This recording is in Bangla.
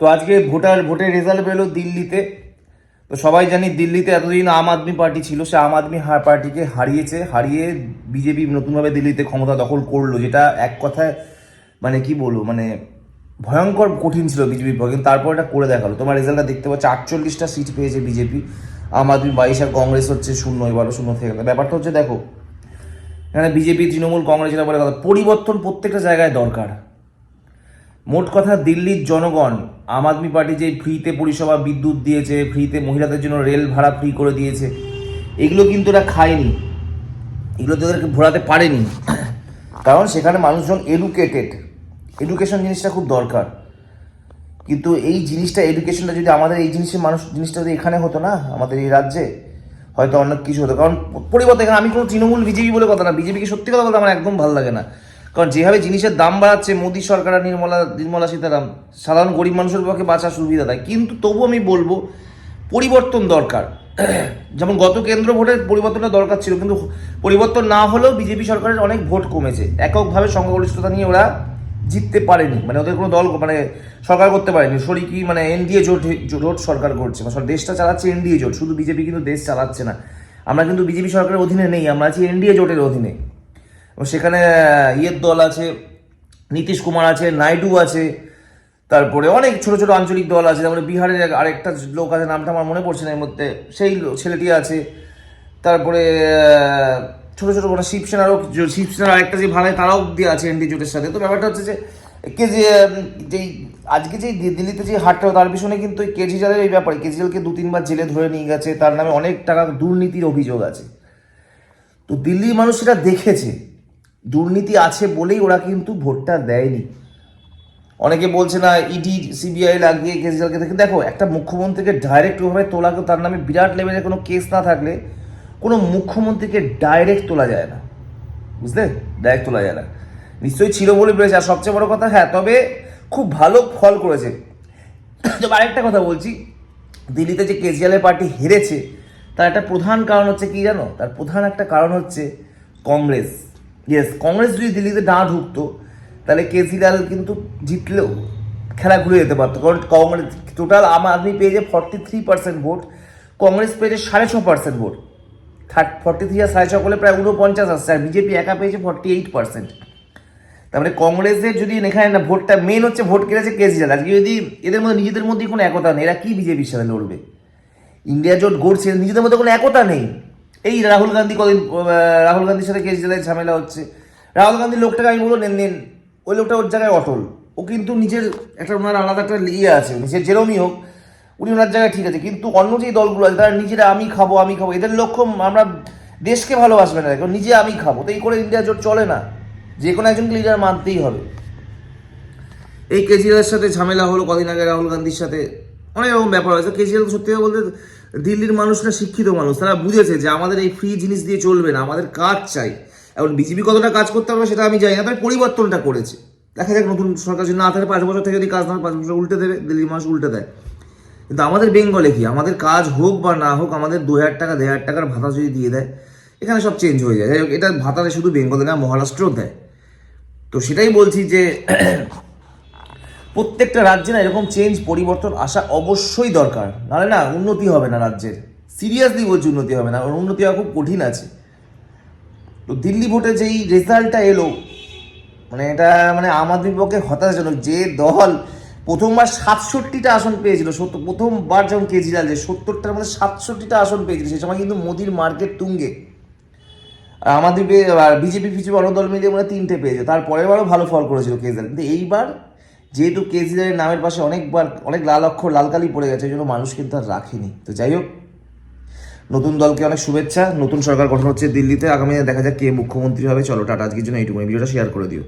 তো আজকে ভোটার ভোটের রেজাল্ট পেল দিল্লিতে। তো সবাই জানি দিল্লিতে এতদিন আম আদমি পার্টি ছিল, সে আম আদমি পার্টিকে হারিয়েছে, হারিয়ে বিজেপি নতুনভাবে দিল্লিতে ক্ষমতা দখল করল, যেটা এক কথায় মানে কি বলব মানে ভয়ঙ্কর কঠিন ছিল বিজেপির পক্ষে, কিন্তু তারপর এটা করে দেখাল। তোমার রেজাল্টটা দেখতে পাচ্ছ, আটচল্লিশটা সিট পেয়েছে বিজেপি, আম আদমি বাইশ আর কংগ্রেস হচ্ছে শূন্য, এবারও শূন্য থেকে গেলো। ব্যাপারটা হচ্ছে দেখো, এখানে বিজেপি, তৃণমূল, কংগ্রেস বলে কথা, পরিবর্তন প্রত্যেকটা জায়গায় দরকার। মোট কথা দিল্লির জনগণ, আম আদমি পার্টি যে ফ্রিতে পরিষেবা বিদ্যুৎ দিয়েছে, ফ্রিতে মহিলাদের জন্য রেল ভাড়া ফ্রি করে দিয়েছে, এগুলো কিন্তু ওরা খায়নি। এগুলো তো ওদেরকে ভোলাতে পারেনি। কারণ সেখানে মানুষজন এডুকেটেড এডুকেশন জিনিসটা খুব দরকার। কিন্তু এই জিনিসটা এডুকেশনটা যদি আমাদের এই জিনিসের মানুষ, জিনিসটা যদি এখানে হতো না, আমাদের এই রাজ্যে, হয়তো অনেক কিছু হতো। কারণ পরিবর্তন এখানে আমি কোনো তৃণমূল বিজেপি বলে কথা না। বিজেপিকে সত্যি কথা বলতে আমার একদম ভালো লাগে না। কারণ যেভাবে জিনিসের দাম বাড়াচ্ছে, মোদী সরকার আর নির্মলা নির্মলা সীতারাম, সাধারণ গরিব মানুষের পক্ষে বাঁচার সুবিধা দেয়। কিন্তু তবু আমি বলব, পরিবর্তন দরকার। যেমন গত কেন্দ্র ভোটের পরিবর্তনটা দরকার ছিল, কিন্তু পরিবর্তন না হলেও বিজেপি সরকারের অনেক ভোট কমেছে। এককভাবে সংখ্যাগরিষ্ঠতা নিয়ে ওরা জিততে পারেনি। মানে ওদের কোনো দল মানে সরকার করতে পারেনি। শরিকি মানে এনডিএ জোট জোট সরকার করছে। মানে দেশটা চালাচ্ছে এনডিএ জোট। শুধু বিজেপি কিন্তু দেশ চালাচ্ছে না। আমরা কিন্তু বিজেপি সরকারের অধীনে নেই। আমরা আছি এনডিএ জোটের অধীনে। সেখানে ইয়ের দল আছে, নীতিশ কুমার আছে, নাইডু আছে, তারপরে অনেক ছোট ছোট আঞ্চলিক দল আছে তারপরে বিহারের আরেকটা লোক আছে, নামটা আমার মনে পড়ছে না এর মধ্যে, সেই ছেলেটি আছে, তারপরে ছোট ছোট কোনো শিবসেনারও, যে- শিবসেনার আরেকটা যে ভালো তারাও দিয়ে আছে এনডি জোটের সাথে, তো ব্যাপারটা হচ্ছে যে, কে যে যেই, আজকে যে দি- দিল্লিতে যে হাটটা তার পিছনে কিন্তু ওই কেজরিওয়ালের এই ব্যাপারে, কেজরিওয়ালকে দু তিনবার জেলে ধরে নিয়ে গেছে, তার নামে অনেক টাকা দুর্নীতির অভিযোগ আছে। তো দিল্লির মানুষ সেটা দেখেছে। দুর্নীতি আছে বলেই ওরা কিন্তু ভোটটা দেয়নি। অনেকে বলছে না, ইডি, সিবিআই লাগিয়ে কেজরিওয়ালকে দেখে দেখো, একটা মুখ্যমন্ত্রীকে ডাইরেক্ট ওভাবে তোলা তার নামে বিরাট লেভেলের কোনো কেস না থাকলে কোনো মুখ্যমন্ত্রীকে ডাইরেক্ট তোলা যায় না। বুঝলে? ডাইরেক্ট তোলা যায় না। নিশ্চয়ই ছিল বলে পেরেছে আর সবচেয়ে বড় কথা হ্যাঁ তবে খুব ভালো ফল করেছে। তবে আরেকটা কথা বলছি, দিল্লিতে যে কেজরিওয়ালের পার্টি হেরেছে, তার একটা প্রধান কারণ হচ্ছে কি জানো? তার প্রধান একটা কারণ হচ্ছে কংগ্রেস। ইয়েস কংগ্রেস যদি দিল্লিতে না ঢুকতো, তাহলে কেজরিওয়াল কিন্তু জিতলেও খেলা ঘুরে যেতে পারতো। কারণ কংগ্রেস টোটাল আম আদমি পেয়েছে forty three percent vote, Congress পেয়েছে সাড়ে ছ percent vote. Third forty three আর সাড়ে ছ করলে প্রায় উনপঞ্চাশ আসছে, আর বিজেপি একা পেয়েছে ফর্টি এইট পার্সেন্ট তারপরে কংগ্রেসের যদি এখানে না, ভোটটা মেন হচ্ছে ভোট কেড়েছে কেজরিওয়াল আজকে যদি এদের মধ্যে নিজেদের মধ্যে কোনো একতা নেই, এরা কী বিজেপির সাথে লড়বে? ইন্ডিয়া জোট গড়ছে নিজেদের মধ্যে কোনো একতা নেই। এই রাহুল গান্ধী কদিন রাহুল গান্ধীর সাথে কেজরিওয়ালের ঝামেলা হচ্ছে। রাহুল গান্ধীর লোকটাকে আমি বলব, নেন নেন। ওই লোকটা ওর জায়গায় অটল। ও কিন্তু নিজের একটা ওনার আলাদা একটা ইয়ে আছে নিজের যেরমই হোক, উনি ওনার জায়গায় ঠিক আছে। কিন্তু অন্য যেই দলগুলো আছে, তারা নিজেরা আমি খাব আমি খাব, এদের লক্ষ্য আমরা দেশকে ভালোবাসবে না। কারণ নিজে আমি খাব। তো এই করে ইন্ডিয়া জোট চলে না। যে কোনো একজনকে লিডার মানতেই হবে। এই কেজরিওয়ালের সাথে ঝামেলা হলো কদিন আগে রাহুল গান্ধীর সাথে। অনেক রকম ব্যাপার হয়েছে। কেজরিওয়াল সত্যি বলতে দিল্লির মানুষরা শিক্ষিত মানুষ, তারা বুঝেছে যে আমাদের এই ফ্রি জিনিস দিয়ে চলবে না, আমাদের কাজ চাই। এখন বিজেপি কতটা কাজ করতে হবে সেটা আমি জানি না, তবে পরিবর্তনটা করেছে। দেখা যাক নতুন সরকার যদি না থাকে, পাঁচ বছর থেকে যদি কাজ না পাঁচ বছর উল্টে দেবে, দিল্লির মানুষ উল্টে দেয়। কিন্তু আমাদের বেঙ্গলে কি? আমাদের কাজ হোক বা না হোক, আমাদের দু হাজার টাকা, দেড় হাজার টাকার ভাতা যদি দিয়ে দেয়, এখানে সব চেঞ্জ হয়ে যায়। যাই হোক, এটা ভাতাতে শুধু বেঙ্গলে না, মহারাষ্ট্রও দেয়। তো সেটাই বলছি যে প্রত্যেকটা রাজ্যে না এরকম চেঞ্জ পরিবর্তন আসা অবশ্যই দরকার। নাহলে না উন্নতি হবে না রাজ্যের। সিরিয়াসলি বলছি উন্নতি হবে না উন্নতি হওয়া খুব কঠিন আছে। তো দিল্লি ভোটে যেই রেজাল্টটা এলো মানে এটা মানে আম আদমির পক্ষে হতাশাজনক যে দল প্রথমবার সাতষট্টিটা আসন পেয়েছিল সত্তর প্রথমবার যখন কেজরিওয়াল যে সত্তরটার মধ্যে সাতষট্টিটা আসন পেয়েছিল, সেই সময় কিন্তু মোদির মার্কেট তুঙ্গে। আর আমাদের বিজেপি ফিজেপি অন্য দল মিলিয়ে মানে তিনটে পেয়েছে তারপরের বারও ভালো ফল করেছিল কেজরিওয়াল। কিন্তু এইবার যেহেতু কেজরিওয়ালের নামের পাশে অনেকবার, অনেক লাল অক্ষর লাল কালি পড়ে গেছে এই জন্য মানুষ কিন্তু আর রাখেনি। তো যাই হোক, নতুন দলকে অনেক শুভেচ্ছা, নতুন সরকার গঠন হচ্ছে দিল্লিতে। আগামী দেখা যাক কে মুখ্যমন্ত্রী হবে। চলো, টাটা, আজকের জন্য এইটুকু ভিডিওটা শেয়ার করে দিও।